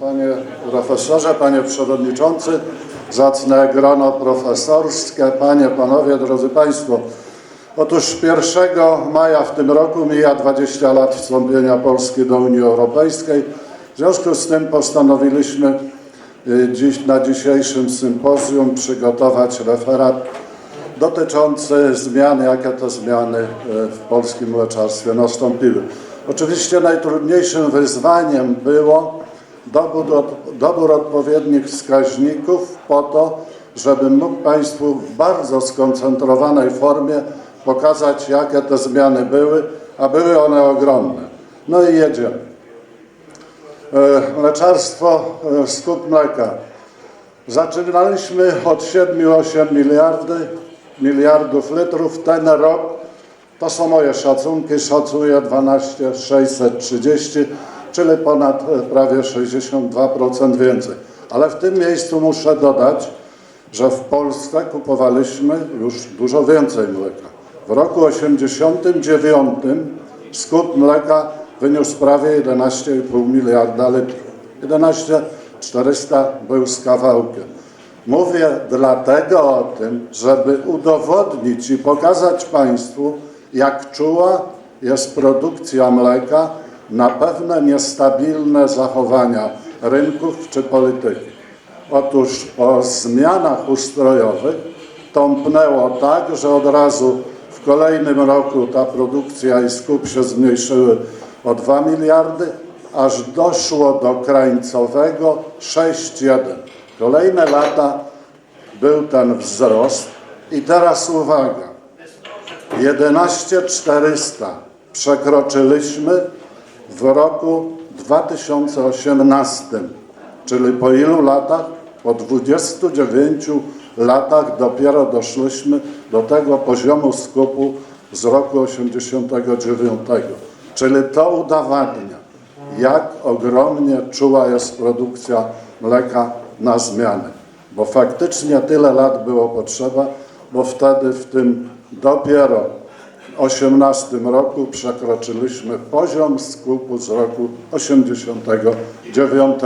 panie profesorze, panie przewodniczący, zacne grono profesorskie, panie, panowie, drodzy państwo. Otóż 1 maja w tym roku mija 20 lat wstąpienia Polski do Unii Europejskiej. W związku z tym postanowiliśmy y, dziś, na dzisiejszym sympozjum przygotować referat dotyczący zmian, jakie te zmiany e, w polskim mleczarstwie nastąpiły. Oczywiście najtrudniejszym wyzwaniem było dobór, dobór odpowiednich wskaźników po to, żeby mógł Państwu w bardzo skoncentrowanej formie pokazać, jakie te zmiany były, a były one ogromne. No i jedziemy. E, Mleczarstwo, e, skup mleka. Zaczynaliśmy od 7-8 miliardy, miliardów litrów. Ten rok, to są moje szacunki, szacuję 12 630, czyli ponad e, prawie 62% więcej. Ale w tym miejscu muszę dodać, że w Polsce kupowaliśmy już dużo więcej mleka. W roku 89 skup mleka wyniósł prawie 11,5 miliarda litrów. 11 400 był z kawałkiem. Mówię dlatego o tym, żeby udowodnić i pokazać Państwu, jak czuła jest produkcja mleka na pewne niestabilne zachowania rynków czy polityki. Otóż po zmianach ustrojowych tąpnęło tak, że od razu w kolejnym roku ta produkcja i skup się zmniejszyły o 2 miliardy, aż doszło do krańcowego 6,1. Kolejne lata był ten wzrost i teraz uwaga, 11400 przekroczyliśmy w roku 2018, czyli po ilu latach? Po 29 latach dopiero doszliśmy do tego poziomu skupu z roku 89. Czyli to udowadnia, jak ogromnie czuła jest produkcja mleka na zmiany. Bo faktycznie tyle lat było potrzeba, bo wtedy w tym dopiero 18 roku przekroczyliśmy poziom skupu z roku 89.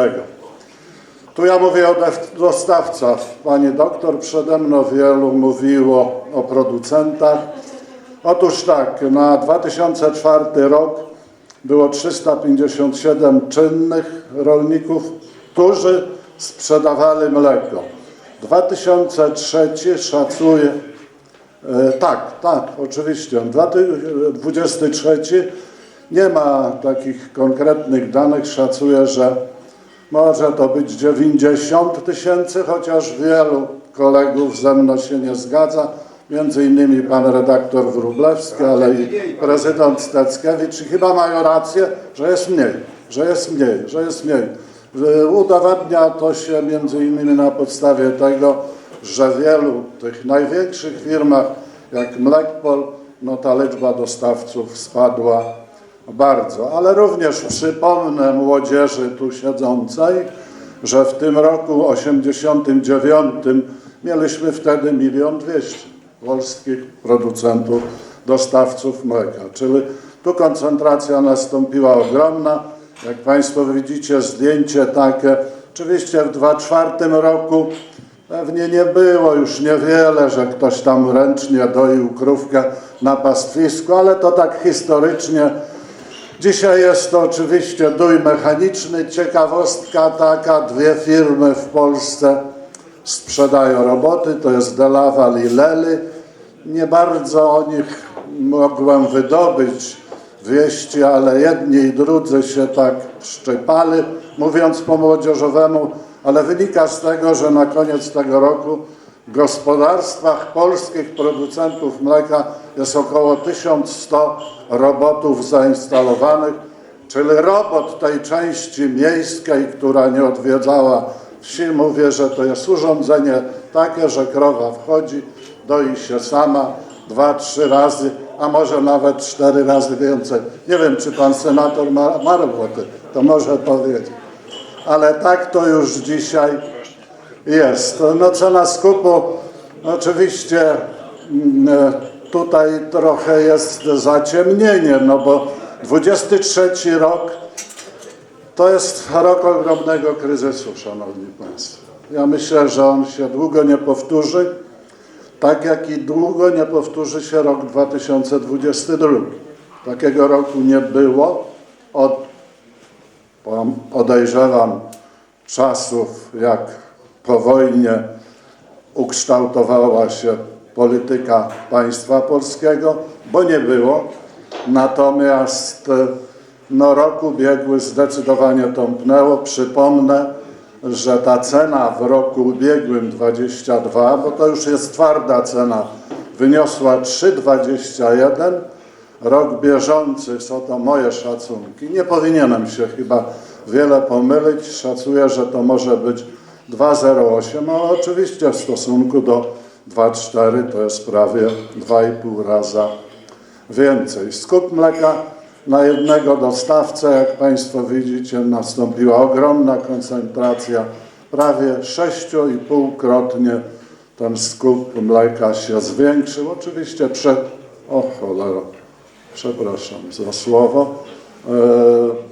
Tu ja mówię o dostawcach. Pani doktor przede mną wielu mówiło o producentach. Otóż tak, na 2004 rok było 357 czynnych rolników, którzy sprzedawali mleko. 2003 szacuje, tak, tak, oczywiście. 2023 nie ma takich konkretnych danych. Szacuję, że może to być 90 tysięcy, chociaż wielu kolegów ze mną się nie zgadza. Między innymi pan redaktor Wróblewski, ale i prezydent Steckiewicz. Chyba mają rację, że jest mniej, że jest mniej, że jest mniej. Udowadnia to się między innymi na podstawie tego, że w wielu tych największych firmach, jak Mlekpol, no ta liczba dostawców spadła bardzo. Ale również przypomnę młodzieży tu siedzącej, że w tym roku 89 mieliśmy wtedy milion dwieście polskich producentów, dostawców mleka. Czyli tu koncentracja nastąpiła ogromna. Jak Państwo widzicie, zdjęcie takie. Oczywiście w 2004 roku Pewnie nie było już niewiele, że ktoś tam ręcznie doił krówkę na pastwisku, ale to tak historycznie. Dzisiaj jest to oczywiście dój mechaniczny. Ciekawostka taka, dwie firmy w Polsce sprzedają roboty, to jest Delaval i Lely. Nie bardzo o nich mogłem wydobyć wieści, ale jedni i drudzy się tak szczypali, mówiąc po młodzieżowemu, ale wynika z tego, że na koniec tego roku w gospodarstwach polskich producentów mleka jest około 1100 robotów zainstalowanych, czyli robot tej części miejskiej, która nie odwiedzała wsi, mówię, że to jest urządzenie takie, że krowa wchodzi, doi się sama dwa, trzy razy, a może nawet cztery razy więcej. Nie wiem, czy pan senator ma, ma roboty, to może powiedzieć ale tak to już dzisiaj jest. No cena skupu oczywiście mm, e, tutaj trochę jest zaciemnienie, no bo 23 rok To jest rok ogromnego kryzysu, Szanowni Państwo. Ja myślę, że on się długo nie powtórzy, tak jak i długo nie powtórzy się rok 2022. Takiego roku nie było od, podejrzewam, czasów, jak po wojnie ukształtowała się polityka państwa polskiego, bo nie było. Natomiast e, no, rok ubiegły zdecydowanie tąpnęło. Przypomnę, że ta cena w roku ubiegłym 22, bo to już jest twarda cena, wyniosła 3,21. Rok bieżący, są to moje szacunki, nie powinienem się chyba wiele pomylić. Szacuję, że to może być 2,08, ale oczywiście w stosunku do 2,4 to jest prawie 2,5 raza więcej. Skup mleka na jednego dostawcę, jak Państwo widzicie, nastąpiła ogromna koncentracja, prawie 6,5-krotnie ten skup mleka się zwiększył. Oczywiście prze... O cholera, przepraszam za słowo. E,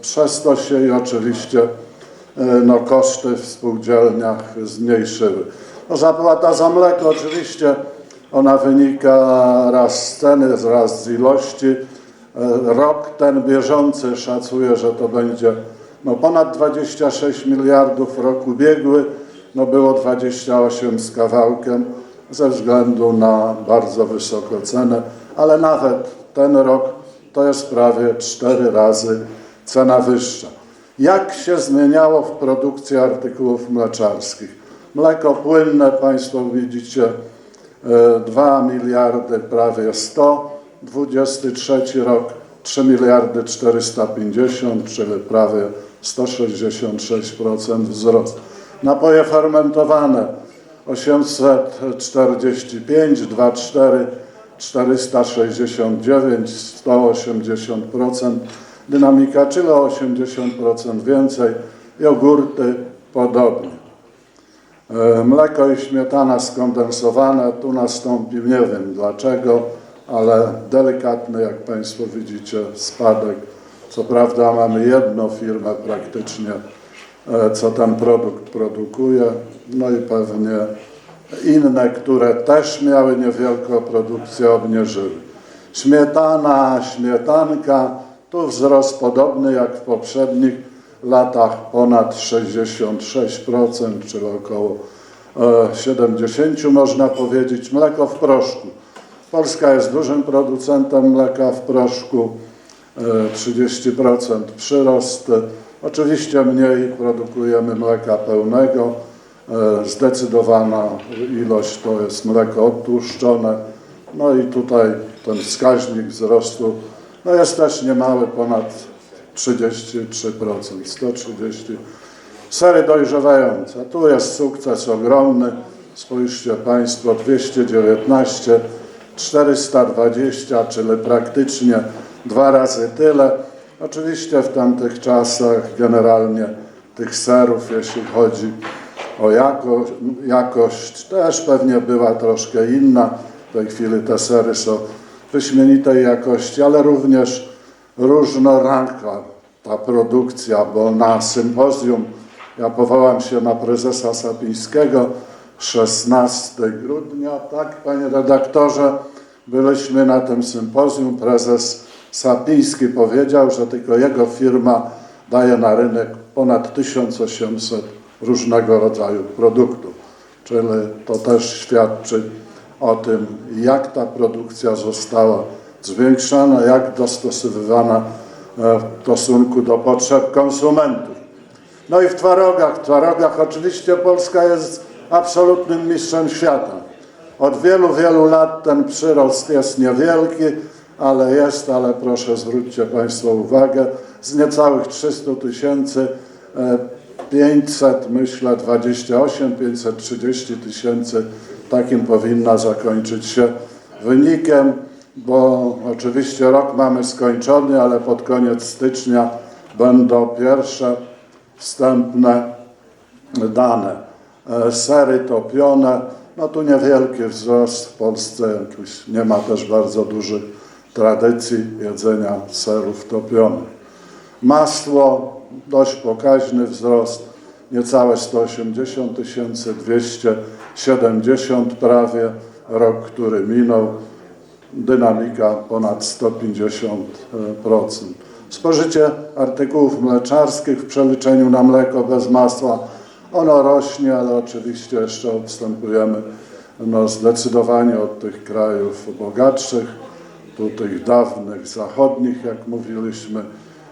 przez to się i oczywiście e, no, koszty w spółdzielniach zmniejszyły. No, zapłata za mleko oczywiście ona wynika raz z ceny, raz z ilości. E, Rok ten bieżący szacuje, że to będzie no, ponad 26 miliardów, rok ubiegły no, było 28 z kawałkiem ze względu na bardzo wysoką cenę, ale nawet ten rok to jest prawie 4 razy cena wyższa. Jak się zmieniało w produkcji artykułów mleczarskich? Mleko płynne, Państwo widzicie, 2 miliardy prawie 100, 23 rok 3 miliardy 450, czyli prawie 166% wzrost. Napoje fermentowane 845, 24 469, 180%. Dynamika, czyli o 80% więcej. Jogurty podobnie. E, Mleko i śmietana skondensowane, tu nastąpił, nie wiem dlaczego, ale delikatny, jak Państwo widzicie, spadek. Co prawda mamy jedną firmę praktycznie, e, co ten produkt produkuje, no i pewnie inne, które też miały niewielką produkcję, obniżyły. Śmietana, śmietanka, tu wzrost podobny jak w poprzednich latach, ponad 66%, czyli około e, 70 można powiedzieć. Mleko w proszku. Polska jest dużym producentem mleka w proszku, e, 30% przyrost. Oczywiście mniej produkujemy mleka pełnego, E, Zdecydowana ilość to jest mleko odtłuszczone. No i tutaj ten wskaźnik wzrostu no jest też niemały, ponad 33%, 130. Sery dojrzewające. Tu jest sukces ogromny. Spójrzcie Państwo, 219, 420, czyli praktycznie dwa razy tyle. Oczywiście w tamtych czasach generalnie tych serów, jeśli chodzi o jako, jakość też pewnie była troszkę inna. W tej chwili te sery są wyśmienitej jakości, ale również różnoraka ta produkcja, bo na sympozjum ja powołam się na prezesa Sapińskiego 16 grudnia, tak panie redaktorze, byliśmy na tym sympozjum, prezes Sapiński powiedział, że tylko jego firma daje na rynek ponad 1800 różnego rodzaju produktów. Czyli to też świadczy o tym, jak ta produkcja została zwiększana, jak dostosowywana e, w stosunku do potrzeb konsumentów. No i w twarogach. W twarogach oczywiście Polska jest absolutnym mistrzem świata. Od wielu, wielu lat ten przyrost jest niewielki, ale jest, ale proszę zwróćcie Państwo uwagę, z niecałych 300 tysięcy e, 500, myślę 28, 530 tysięcy, takim powinna zakończyć się wynikiem, bo oczywiście rok mamy skończony, ale pod koniec stycznia będą pierwsze wstępne dane. E, Sery topione, no tu niewielki wzrost w Polsce, jakiś, nie ma też bardzo dużych tradycji jedzenia serów topionych. Masło, dość pokaźny wzrost, niecałe 180 tysięcy, 270 prawie, rok, który minął, dynamika ponad 150%. Spożycie artykułów mleczarskich w przeliczeniu na mleko bez masła, ono rośnie, ale oczywiście jeszcze odstępujemy. No, zdecydowanie od tych krajów bogatszych, tu tych dawnych, zachodnich, jak mówiliśmy,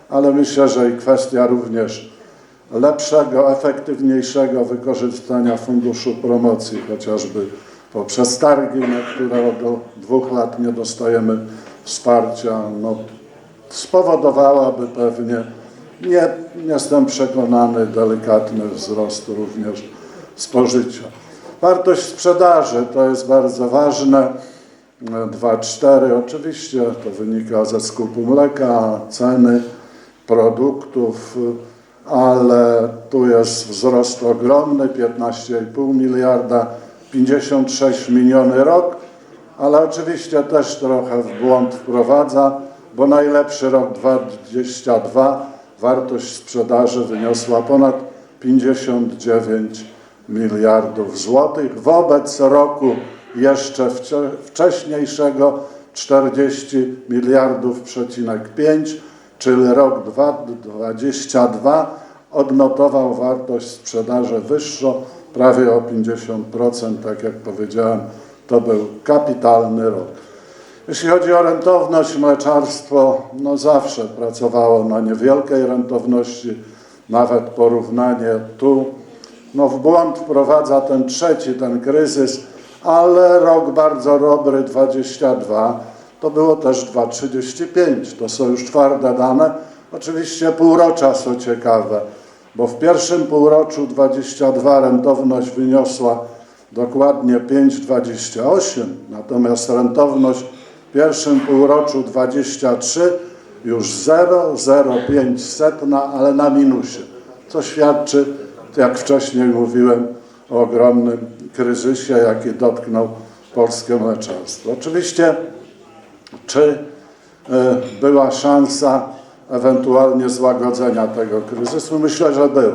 ale myślę, że i kwestia również lepszego, efektywniejszego wykorzystania funduszu promocji, chociażby poprzez targi, na które od dwóch lat nie dostajemy wsparcia, no, spowodowałaby pewnie, nie jestem przekonany, delikatny wzrost również spożycia. Wartość sprzedaży to jest bardzo ważne. 2,4 oczywiście to wynika ze skupu mleka, ceny produktów, ale tu jest wzrost ogromny 15,5 miliarda, 56 miniony rok, ale oczywiście też trochę w błąd wprowadza, bo najlepszy rok 2022 wartość sprzedaży wyniosła ponad 59 miliardów złotych wobec roku jeszcze wcze- wcześniejszego 40 miliardów przecinek 5, czyli rok 2022 odnotował wartość sprzedaży wyższą prawie o 50%, tak jak powiedziałem, to był kapitalny rok. Jeśli chodzi o rentowność, mleczarstwo no zawsze pracowało na niewielkiej rentowności, nawet porównanie tu no w błąd wprowadza ten trzeci, ten kryzys, ale rok bardzo dobry 22 to było też 2,35. To są już twarde dane. Oczywiście półrocza są ciekawe, bo w pierwszym półroczu 22 rentowność wyniosła dokładnie 5,28, natomiast rentowność pierwszym półroczu 23 już 0,05 setna, ale na minusie, co świadczy, jak wcześniej mówiłem, o ogromnym kryzysie, jaki dotknął polskie mleczarstwo. Oczywiście, czy e, była szansa ewentualnie złagodzenia tego kryzysu? Myślę, że był.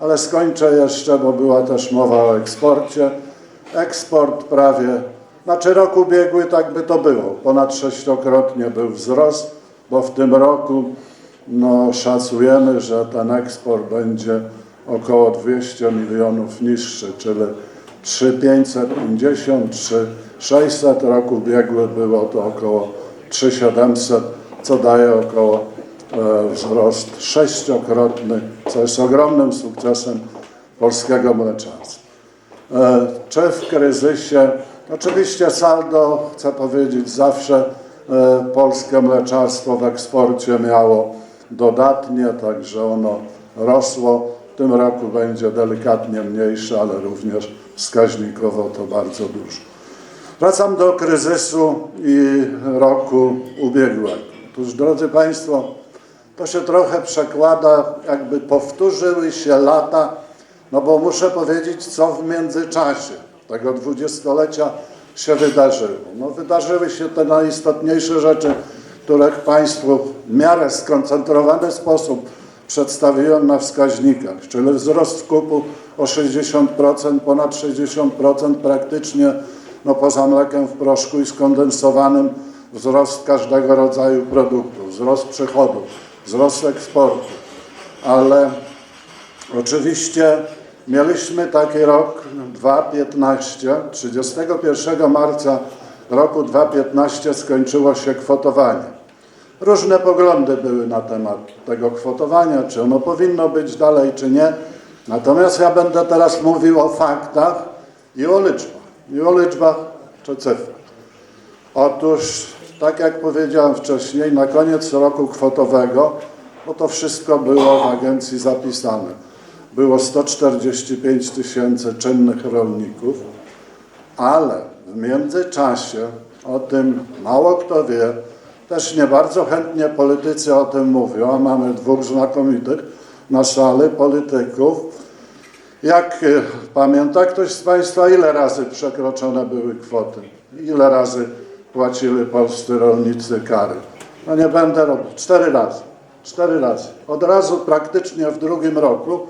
Ale skończę jeszcze, bo była też mowa o eksporcie. Eksport prawie, znaczy rok ubiegły tak by to było. Ponad sześciokrotnie był wzrost, bo w tym roku no, szacujemy, że ten eksport będzie około 200 milionów niższy, czyli 3550, 3600, rok ubiegły było to około 3700, co daje około e, wzrost sześciokrotny, co jest ogromnym sukcesem polskiego mleczarstwa. E, Czy w kryzysie, oczywiście saldo, chcę powiedzieć, zawsze e, polskie mleczarstwo w eksporcie miało dodatnie, także ono rosło. W tym roku będzie delikatnie mniejsze, ale również wskaźnikowo to bardzo dużo. Wracam do kryzysu i roku ubiegłego. Otóż, drodzy Państwo, to się trochę przekłada, jakby powtórzyły się lata, no bo muszę powiedzieć, co w międzyczasie tego dwudziestolecia się wydarzyło. No wydarzyły się te najistotniejsze rzeczy, których Państwu w miarę skoncentrowany sposób przedstawiłem na wskaźnikach, czyli wzrost skupu o 60%, ponad 60% praktycznie, no poza mlekiem w proszku i skondensowanym, wzrost każdego rodzaju produktu, wzrost przychodów, wzrost eksportu, ale oczywiście mieliśmy taki rok 2015, 31 marca roku 2015 skończyło się kwotowanie. Różne poglądy były na temat tego kwotowania, czy ono powinno być dalej, czy nie. Natomiast ja będę teraz mówił o faktach i o liczbach. I o liczbach czy cyfrach. Otóż, tak jak powiedziałem wcześniej, na koniec roku kwotowego, bo to wszystko było w agencji zapisane, było 145 tysięcy czynnych rolników, ale w międzyczasie, o tym mało kto wie, też nie bardzo chętnie politycy o tym mówią, a mamy dwóch znakomitych na sali polityków. Jak y, pamięta ktoś z Państwa, ile razy przekroczone były kwoty? Ile razy płacili polscy rolnicy kary? No nie będę robił. Cztery razy. Cztery razy. Od razu praktycznie w drugim roku,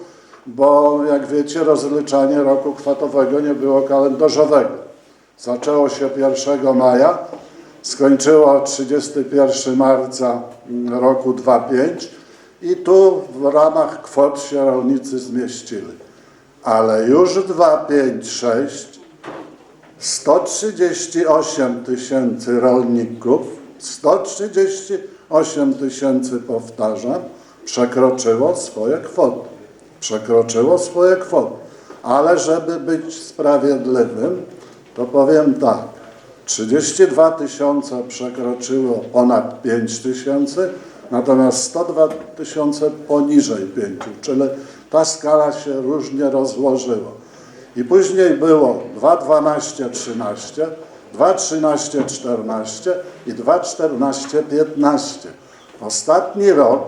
bo jak wiecie, rozliczanie roku kwotowego nie było kalendarzowego. Zaczęło się 1 maja, skończyło 31 marca roku 25 i tu w ramach kwot się rolnicy zmieścili. Ale już 256 138 tysięcy rolników, 138 tysięcy, powtarzam, przekroczyło swoje kwoty. Przekroczyło swoje kwoty. Ale żeby być sprawiedliwym, to powiem tak. 32 tysiące przekroczyło ponad 5 tysięcy, natomiast 102 tysiące poniżej 5, czyli ta skala się różnie rozłożyła. I później było 2,12, 13, 2,13, 14 i 2,14, 15. Ostatni rok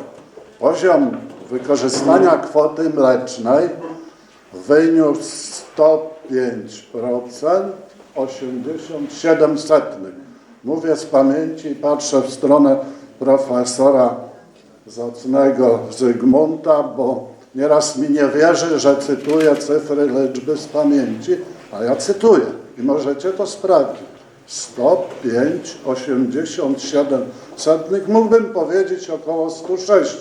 poziom wykorzystania kwoty mlecznej wyniósł 105%, 87 setnych. Mówię z pamięci i patrzę w stronę profesora zacnego Zygmunta, bo nieraz mi nie wierzy, że cytuję cyfry liczby z pamięci, a ja cytuję i możecie to sprawdzić. 105, 87 setnych, mógłbym powiedzieć około 106,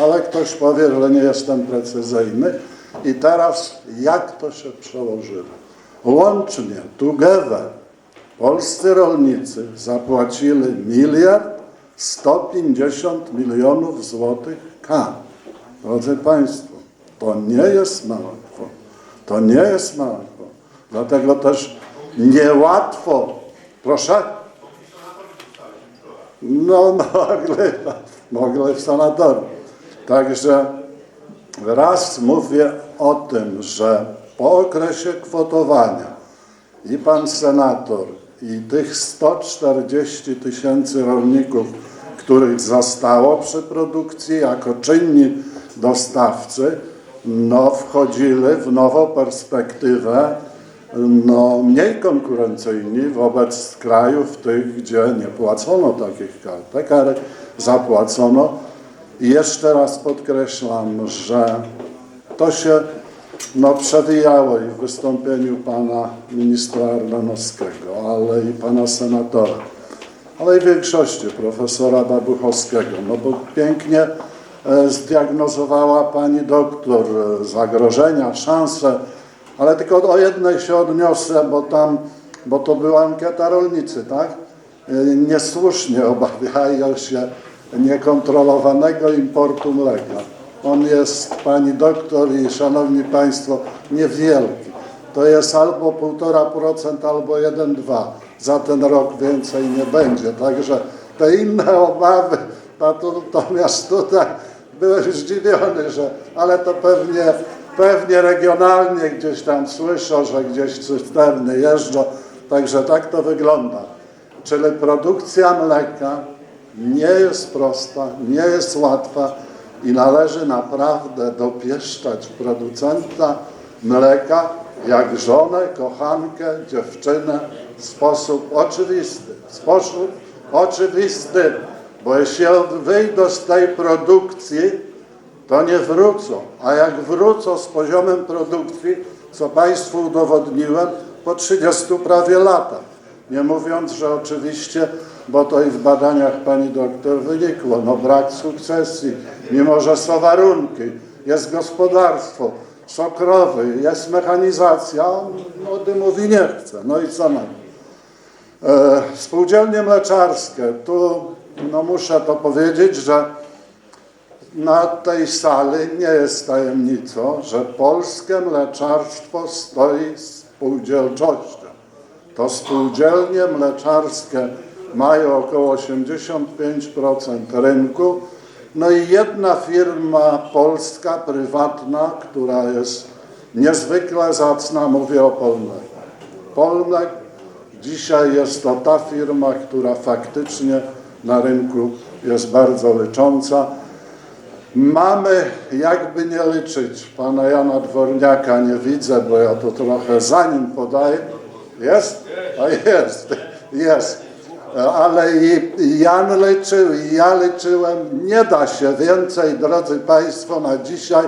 ale ktoś powie, że nie jestem precyzyjny. I teraz jak to się przełożyło? Łącznie, together, polscy rolnicy zapłacili miliard 150 milionów złotych kar. Drodzy Państwo, to nie jest mała kwota. To nie jest mała kwota. Dlatego też niełatwo, proszę? No mogli, mogli w sanatorium. Także raz mówię o tym, że po okresie kwotowania i pan senator i tych 140 tysięcy rolników, których zostało przy produkcji jako czynni dostawcy, no wchodzili w nową perspektywę no, mniej konkurencyjni wobec krajów tych, gdzie nie płacono takich kar. Te kary zapłacono i jeszcze raz podkreślam, że to się no, przewijało i w wystąpieniu pana ministra Ardanowskiego, ale i pana senatora, ale i większości profesora Babuchowskiego, no bo pięknie e, zdiagnozowała pani doktor e, zagrożenia, szanse, ale tylko o jednej się odniosę, bo tam, bo to była ankieta rolnicy, tak? E, Niesłusznie obawiają się niekontrolowanego importu mleka. On jest, pani doktor i szanowni państwo, niewielki. To jest albo 1,5%, albo 1,2%. Za ten rok więcej nie będzie. Także te inne obawy, natomiast tutaj byłem zdziwiony, że, ale to pewnie, pewnie regionalnie gdzieś tam słyszą, że gdzieś cysterny jeżdżą. Także tak to wygląda. Czyli produkcja mleka nie jest prosta, nie jest łatwa i należy naprawdę dopieszczać producenta mleka jak żonę, kochankę, dziewczynę w sposób oczywisty. W sposób oczywisty, bo jeśli wyjdą z tej produkcji, to nie wrócą. A jak wrócą z poziomem produkcji, co Państwu udowodniłem, po 30 prawie latach. Nie mówiąc, że oczywiście, bo to i w badaniach pani doktor wynikło, no brak sukcesji, mimo że są warunki, jest gospodarstwo, są krowy, jest mechanizacja, tym mówi nie chce. No i co nam? E, spółdzielnie mleczarskie, tu no muszę to powiedzieć, że na tej sali nie jest tajemnicą, że polskie mleczarstwo stoi spółdzielczością. To spółdzielnie mleczarskie mają około 85% rynku. No i jedna firma polska, prywatna, która jest niezwykle zacna, mówię o Polnek. Polnek dzisiaj jest to ta firma, która faktycznie na rynku jest bardzo licząca. Mamy, jakby nie liczyć, pana Jana Dworniaka nie widzę, bo ja to trochę za nim podaję. Jest? A jest, jest. Ale i Jan liczył, i ja liczyłem. Nie da się więcej, drodzy Państwo, na dzisiaj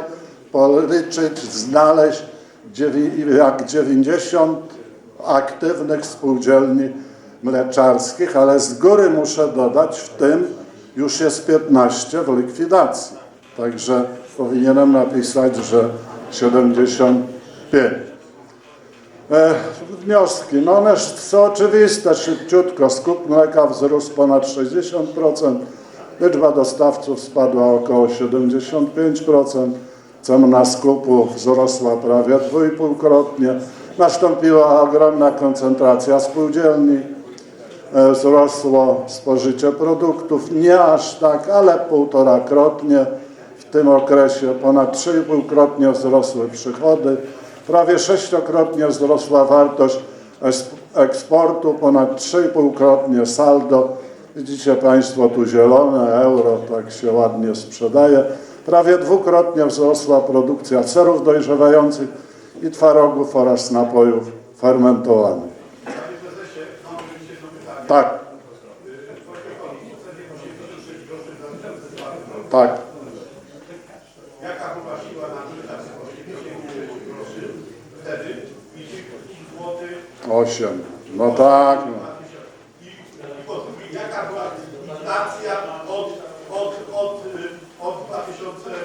policzyć, znaleźć jak 90 aktywnych spółdzielni mleczarskich, ale z góry muszę dodać, w tym już jest 15 w likwidacji. Także powinienem napisać, że 75. E, wnioski, no one są oczywiste, szybciutko. Skup mleka wzrósł ponad 60%, liczba dostawców spadła około 75%, cena skupu wzrosła prawie dwuipółkrotnie, nastąpiła ogromna koncentracja spółdzielni, e, wzrosło spożycie produktów, nie aż tak, ale półtorakrotnie. Tym okresie ponad 3,5-krotnie wzrosły przychody, prawie sześciokrotnie wzrosła wartość eksportu, ponad 3,5-krotnie saldo. Widzicie Państwo tu zielone euro, tak się ładnie sprzedaje. Prawie dwukrotnie wzrosła produkcja serów dojrzewających i twarogów oraz napojów fermentowanych. Tak. Tak. Jaka była siła nabywcza z 85 groszy wtedy i 30 8. No tak. No. i, jaka była inflacja od, od, od, od 2004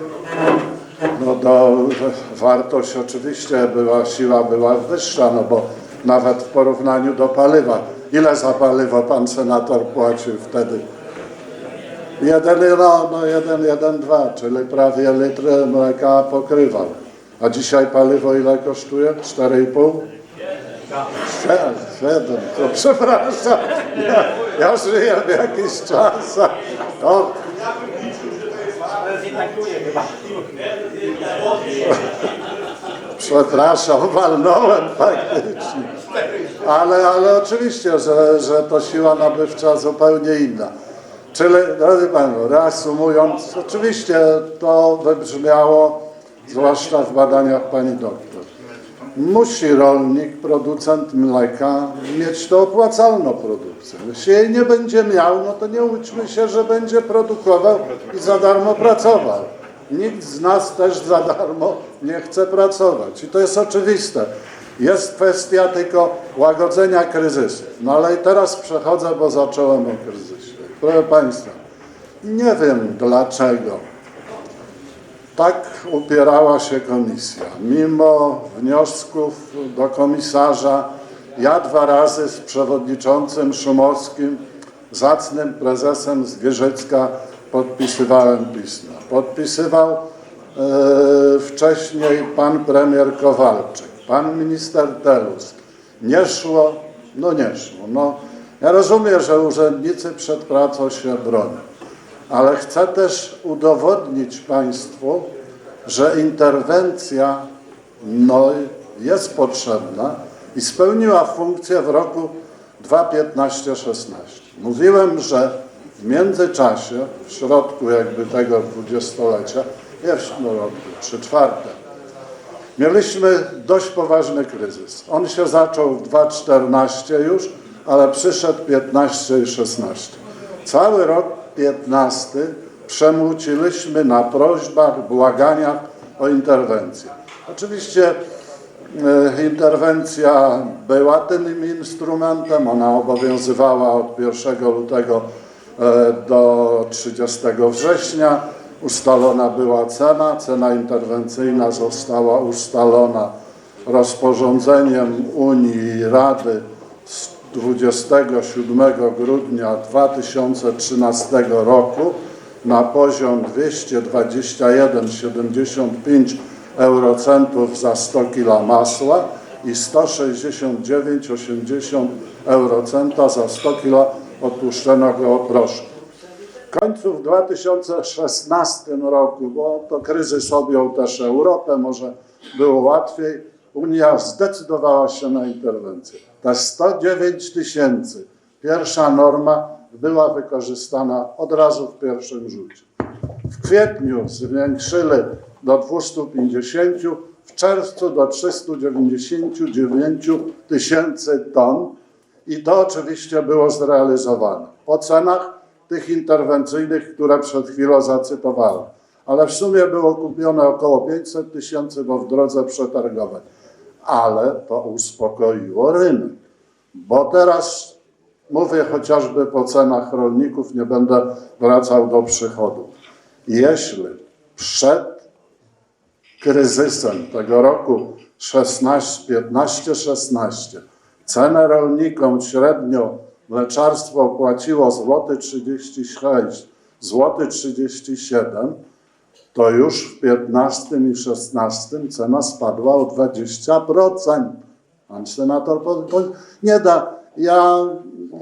roku? No to wartość oczywiście była, siła była wyższa, no bo nawet w porównaniu do paliwa. Ile za paliwo pan senator płacił wtedy? Jeden, no, no jeden, jeden, dwa, czyli prawie litr mleka pokrywał. A dzisiaj paliwo ile kosztuje? 4,5? Siedem, to przepraszam. Ja, ja żyję w jakiś czas. a To, Przepraszam, walnąłem faktycznie. Ale, ale oczywiście, że, że to siła nabywcza zupełnie inna. Czyli, drodzy Państwo, reasumując, oczywiście to wybrzmiało, zwłaszcza w badaniach Pani doktor. Musi rolnik, producent mleka mieć to opłacalną produkcję. Jeśli jej nie będzie miał, no to nie łudźmy się, że będzie produkował i za darmo pracował. Nikt z nas też za darmo nie chce pracować. I to jest oczywiste. Jest kwestia tylko łagodzenia kryzysów. No ale i teraz przechodzę, bo zacząłem o kryzysie. Proszę Państwa, nie wiem dlaczego tak upierała się komisja. Mimo wniosków do komisarza, ja dwa razy z przewodniczącym Szumowskim, zacnym prezesem z Wieżycka podpisywałem pisma. Podpisywał e, wcześniej pan premier Kowalczyk, pan minister Telus. Nie szło, no nie szło. No, ja rozumiem, że urzędnicy przed pracą się bronią ale chcę też udowodnić Państwu, że interwencja no, jest potrzebna i spełniła funkcję w roku 2015-16. Mówiłem, że w międzyczasie, w środku jakby tego dwudziestolecia, jest no, trzy czwarte, Mieliśmy dość poważny kryzys. On się zaczął w 2014 już, ale przyszedł 15 i 16. Cały rok 15 przemłciliśmy na prośbach, błaganiach o interwencję. Oczywiście e, interwencja była tym instrumentem, ona obowiązywała od 1 lutego e, do 30 września. Ustalona była cena, cena interwencyjna została ustalona rozporządzeniem Unii i Rady z 27 grudnia 2013 roku na poziom 221,75 eurocentów za 100 kg masła i 169,80 eurocenta za 100 kg odtłuszczonego proszku. W końcu w 2016 roku, bo to kryzys objął też Europę, może było łatwiej, Unia zdecydowała się na interwencję. Te 109 tysięcy, pierwsza norma, była wykorzystana od razu w pierwszym rzucie. W kwietniu zwiększyli do 250, w czerwcu do 399 tysięcy ton I to oczywiście było zrealizowane po cenach tych interwencyjnych, które przed chwilą zacytowałem. Ale w sumie było kupione około 500 tysięcy, bo w drodze przetargowej. Ale to uspokoiło rynek. Bo teraz mówię chociażby po cenach rolników, nie będę wracał do przychodu. Jeśli przed kryzysem tego roku 16, 15, 16 cenę rolnikom średnio mleczarstwo płaciło złoty 36, złoty 37, to już w 15 i 16 cena spadła o 20%. Pan senator po, po, nie da. Ja,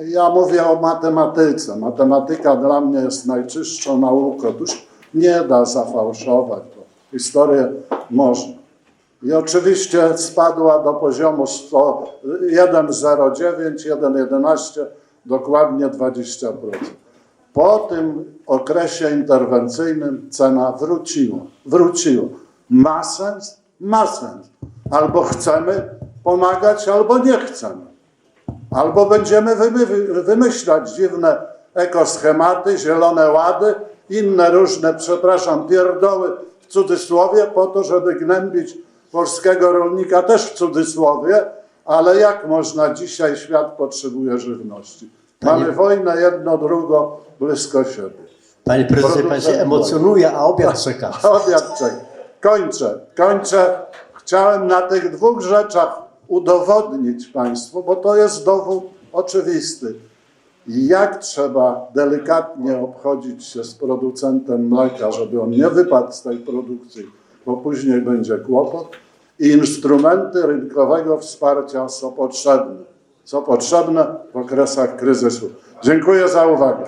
ja mówię o matematyce. Matematyka dla mnie jest najczystszą nauką. Otóż nie da zafałszować. To historię można. I oczywiście spadła do poziomu 100 1,09, 1,11, dokładnie 20%. Po tym okresie interwencyjnym cena wróciła. Wróciła. Ma sens? Ma sens. Albo chcemy pomagać, albo nie chcemy. Albo będziemy wymy- wymyślać dziwne ekoschematy, zielone łady, inne różne, przepraszam, pierdoły w cudzysłowie, po to, żeby gnębić polskiego rolnika też w cudzysłowie, ale jak można dzisiaj, świat potrzebuje żywności. Mamy wojnę jedno, drugo blisko siebie. Panie prezesie, pan się emocjonuje, a obiad czeka. Obiad czek. Kończę, kończę. Chciałem na tych dwóch rzeczach udowodnić Państwu, bo to jest dowód oczywisty. Jak trzeba delikatnie obchodzić się z producentem mleka, żeby on nie wypadł z tej produkcji, bo później będzie kłopot. I instrumenty rynkowego wsparcia są potrzebne. Są potrzebne w okresach kryzysu. Dziękuję za uwagę.